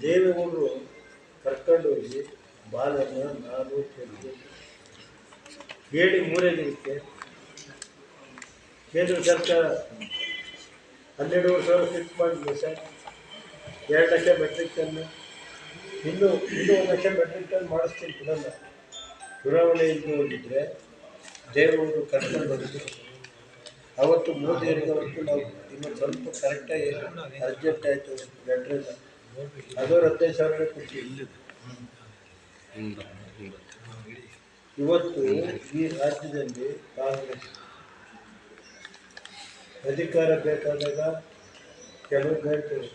ದೇವೇಗೌಡರು ಕರ್ಕೊಂಡೋಗಿ ಬಾಲನ್ನು ನಾನು ತೆಗೆದು ಹೇಳಿ ಮೂರೇ ದಿನಕ್ಕೆ ಕೇಂದ್ರ ಸರ್ಕಾರ ಹನ್ನೆರಡು ವರ್ಷ ಫಿಕ್ಸ್ ಮಾಡಿದ್ವಿ ಸರ್. ಎರಡು ಲಕ್ಷ ಮೆಟ್ರಿಕ್ ಟನ್ನು ಇನ್ನೂ ಇನ್ನೂ ಒಂದು ಲಕ್ಷ ಮೆಟ್ರಿಕ್ ಟನ್ ಮಾಡಿಸ್ತೀನಿ ಬಿಡಲ್ಲ ಚುನಾವಣೆ ಇದ್ದು ಹೋಗಿದ್ರೆ ದೇವರು ಕರ್ಕೊಂಡು ಬಂದಿದ್ದರು ಅವತ್ತು ಮೋದಿಯವರಿಗೆ ಅವತ್ತು ನಾವು ಇನ್ನೂ ಸ್ವಲ್ಪ ಕರೆಕ್ಟಾಗಿ ಅರ್ಜೆಂಟ್ ಆಯಿತು. ಲೆಟ್ರೆಲ್ಲ ಹದಿನೈದು ಸಾವಿರ ಕೊಡ್ತೀವಿ ಇವತ್ತು ಈ ರಾಜ್ಯದಲ್ಲಿ ಕಾಂಗ್ರೆಸ್ ಅಧಿಕಾರ ಬೇಕಾದಾಗ ಕೆಲವು ಹೇಳ್ತಾರೆ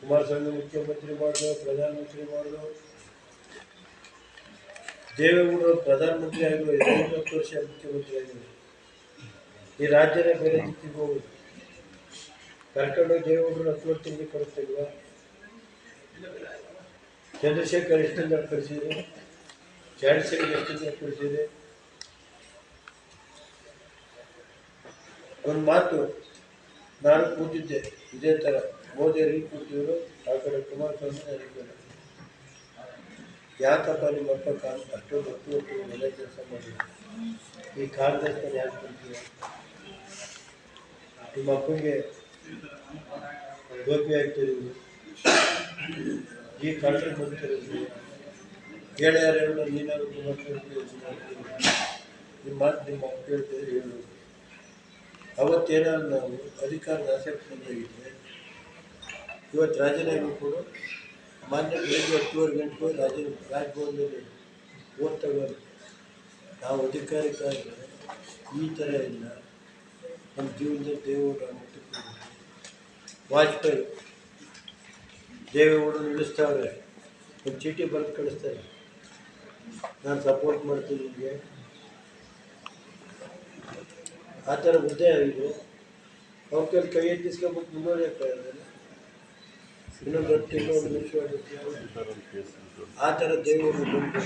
ಕುಮಾರಸ್ವಾಮಿ ಮುಖ್ಯಮಂತ್ರಿ ಮಾಡಿದ್ರು, ಪ್ರಧಾನಮಂತ್ರಿ ಮಾಡಿದ್ರು. ದೇವೇಗೌಡರು ಪ್ರಧಾನಮಂತ್ರಿ ಆಗಿರೋ ಐವತ್ತು ವರ್ಷ ಮುಖ್ಯಮಂತ್ರಿ ಆಗಿದ್ರು. ಈ ರಾಜ್ಯನೇ ಬೇರೆ ದಿಕ್ಕಿಗೆ ಹೋಗುದು ಕರ್ಕೊಂಡು ದೇವೇಗೌಡರು ಹತ್ತು ವರ್ಷ ಕಳಿಸ್ತಿಲ್ವಾ ಚಂದ್ರಶೇಖರ್ ಎಷ್ಟೊಂದು ಕಳಿಸಿದ್ರು ಚಾನ್ಸರಿಗೆ ಎಷ್ಟೊಂದು ಜನ ಕಳಿಸಿದೆ? ಒಂದು ಮಾತು ನಾನು ಕೂತಿದ್ದೆ, ಇದೇ ಥರ ಮೋದಿಯರಿಗೆ ಕೂತಿದ್ರು? ಆ ಕಡೆ ಕುಮಾರಸ್ವಾಮಿ ನನಗೆ ಯಾಕಪ್ಪ ನಿಮ್ಮ ಅಪ್ಪ ಕಾಲ್ ಅಷ್ಟೊಂದು ಹೊತ್ತು ಹೊತ್ತು ಒಳ್ಳೆ ಕೆಲಸ ಮಾಡಿದ್ರು? ಈ ಕಾರ್ಯದರ್ಶನ ಯಾಕೆ ಕೊಡ್ತೀರ ನಿಮ್ಮ ಅಪ್ಪಗೆ ಗೋಪಿ ಆಗ್ತಿರೋದು ಈ ಕಳ್ಳರು ಬರ್ತಿರೋದು ಗೆಳೆಯರೆಲ್ಲ ನೀನಾದ್ರು ಕುಮಾರಸ್ವಾಮಿ ಯೋಚನೆ ಮಾಡ್ತೀರಿ ನಿಮ್ಮ ಮಾತು ನಿಮ್ಮ ಹೇಳ್ತಾರೆ ಹೇಳೋದು. ಅವತ್ತೇನಾದ್ರು ನಾವು ಅಧಿಕಾರದ ಆಸಕ್ತಿ ಬಂದಾಗಿದ್ದರೆ ಇವತ್ತು ರಾಜೀನಾಮೆ ಕೂಡ. ಮಾನ್ಯ ಬೆಳಗ್ಗೆ ಹತ್ತುವರೆ ಗಂಟೆ ಹೋಗಿ ರಾಜ ರಾಜಭವನದಲ್ಲಿ ಓದ್ತಾ ನಾವು ಅಧಿಕಾರಕ್ಕಾಗಿ ಈ ಥರ ಇಲ್ಲ. ನಮ್ಮ ಜೀವನದ ದೇವರ ಮುಟ್ಟಿಕೊಂಡು ವಾಜಪೇಯಿ ದೇವೇಗೌಡರು ನಿಲ್ಲಿಸ್ತಾವ್ರೆ. ಒಂದು ಚೀಟಿ ಬರೆದು ಕಳಿಸ್ತಾರೆ. ನಾನು ಸಪೋರ್ಟ್ ಮಾಡ್ತೀನಿ ನಿಮಗೆ. ಆ ಥರ ಹುದ್ದೆ ಆಗಿದೆ ಅವ್ರ ಕೈಲಿ ಕೈ ಎತ್ತಿಸ್ಕೊಂಬಿಟ್ಟು ಮುಂದುವರಿಯೋಕ್ಕಾಗಲ್ಲ ಇನ್ನೊಂದು ಹೊತ್ತು ಇನ್ನೊಂದು ನಿಮಿಷ ಆ ಥರ ದೇವರು ಬಂದು